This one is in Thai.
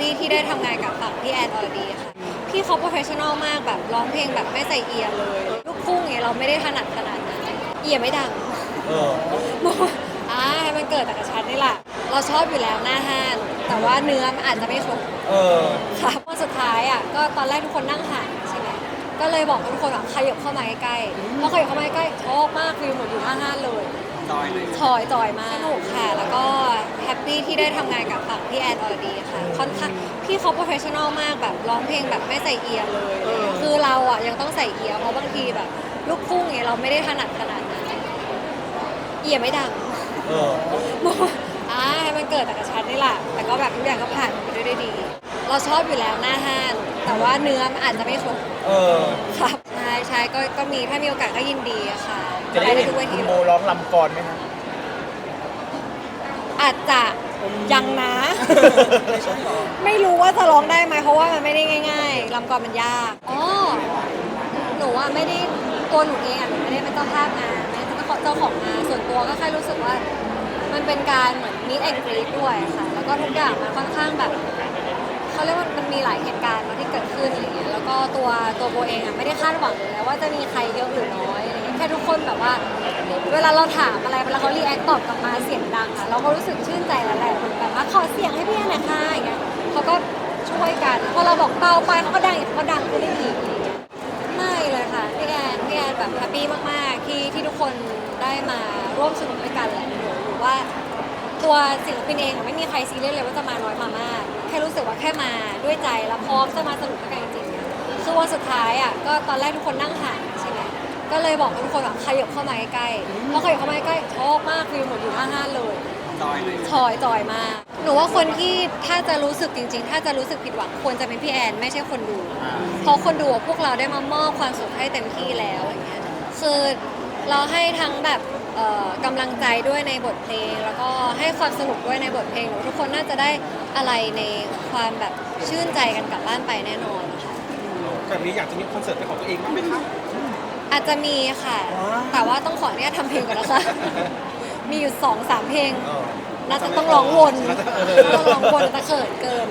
ปี้ที่ได้ทำงานกับฝั่งพี่แอนอรดีค่ะ พี่เขาโปรเฟชชั่นอลมากแบบร้องเพลงแบบไม่ใส่เอียร์เลย ลูกทุ่งเนี่ยเราไม่ได้ถนัดขนาดนั้น เอียร์ไม่ดัง เออบอกว่าอ่าให้มันเกิดจากกระชันนี่แหละ เราชอบอยู่แล้วหน้าห้านแต่ว่าเนื้อมันอาจจะไม่ครบเออค่ะวันสุดท้ายอะก็ตอนแรกทุกคนนั่งห่างใช่ไหมก็เลยบอกทุกคนว่าขยับเข้ามาใกล้ๆพอขยับเข้ามาใกล้ชอบมากฟิลเหมือนอยู่หน้าห้านเลย จอยเลยชอยจอยมากสนุกค่ะ แล้วก็แฮปปี้ที่ได้ทำงานกับฝั่งพี่แอนอรดีค่ะ ค่อนข้างพี่เขาโปรเฟชชั่นอลมากแบบร้องเพลงแบบไม่ใส่เอียร์เลย คือเราอะยังต้องใส่เอียร์เพราะบางทีแบบลูกทุ่งเนี่ยเราไม่ได้ถนัดขนาดนั้นเอียร์ไม่ดัง เออ บอกว่าอ่าให้มันเกิดจากกระชันนี่แหละ แต่ก็แบบทุกอย่างก็ผ่านไปด้วยได้ดี เราชอบอยู่แล้วหน้าห้านแต่ว่าเนื้อมันอาจจะไม่ครบเออ ครับ ใช่ใช่ก็ก็มีถ้ามีโอกาสก็ยินดีอะค่ะจะได้ไปเห็นทุกเวคุทีณเลโมยร้องลำกรไหมคะอาจจะยังนะไม่รู้ว่าจะร้องได้ไหมเพราะว่ามันไม่ได้ง่ายๆลำกรมันยากอ๋อหนูว่าไม่ได้ตัวหนูเองอะหนูไม่ได้เป็นเจ้าภาพงานไม่ได้เป็นเจ้าของงานส่วนตัวก็แค่รู้สึกว่า มันเป็นการเหมือนมิดแอนกรีดด้วยค่ะ แล้วก็ทุกอย่างมันค่อนข้างแบบ เขาเรียกว่ามันมีหลายเหตุการณ์เนอะที่เกิดขึ้นอะไรเงี้ยแล้วก็ตัวตัวโบเองอะไม่ได้คาดหวังเลยนะว่าจะมีใครเยอะหรือน้อยอะไรเงี้ยแค่ทุกคนแบบว่า เวลาเราถามอะไรเวลาเขารีแอคตอบกลับมาเสียงดังอะเราก็รู้สึกชื่นใจแล้วแหละแบบว่าขอเสียงให้พี่แอนหน่อยค่ะอย่างเงี้ยเขาก็ช่วยกันพอเราบอกเบาไปเขาก็ดังอีกเขาก็ดังขึ้นได้อีกอะไรเงี้ยไม่เลยค่ะพี่แอนพี่แอนแบบแฮปปี้มากๆที่ที่ทุกคนได้มาร่วมสนุกด้วยกันแหละหนูหรือว่า ตัวศิลปินเองอะไม่มีใครซีเรียสเลยว่าจะมาน้อยมามากแค่รู้สึกว่าแค่มาด้วยใจแล้วพร้อมจะมาสนุกด้วยกันจริงๆคือวันสุดท้ายอะก็ตอนแรกทุกคนนั่งห่างใช่ไหมก็เลยบอกทุกคนว่าขยับเข้ามาใกล้ๆพอขยับเข้ามาใกล้ชอบมากฟิลเหมือนอยู่หน้าห้านเลยจอยเลยชอยจอยมากหนูว่าคนที่ถ้าจะรู้สึกจริง ๆ ถ้าจะรู้สึกผิดหวังควรจะเป็นพี่แอนไม่ใช่คนดูเพราะคนดูอะพวกเราได้มามอบความสุขให้เต็มที่แล้วอย่างเงี้ยคือเราให้ทั้งแบบ เอ่อกำลังใจด้วยในบทเพลง แล้วก็ให้ความสนุกด้วยในบทเพลงหนูว่าทุกคนน่าจะได้อะไรในความแบบชื่นใจกันกลับบ้านไปแน่นอนค่ะแบบนี้อยากจะมีคอนเสิร์ตเป็นของตัวเองบ้างไหมคะ อาจจะมีค่ะแต่ว่าต้องขออนุญาตทำเพลงก่อนนะคะ มีอยู่สองสามเพลงเออน่าจะต้องร้องวนต้องร้องวนจะเขินเกิน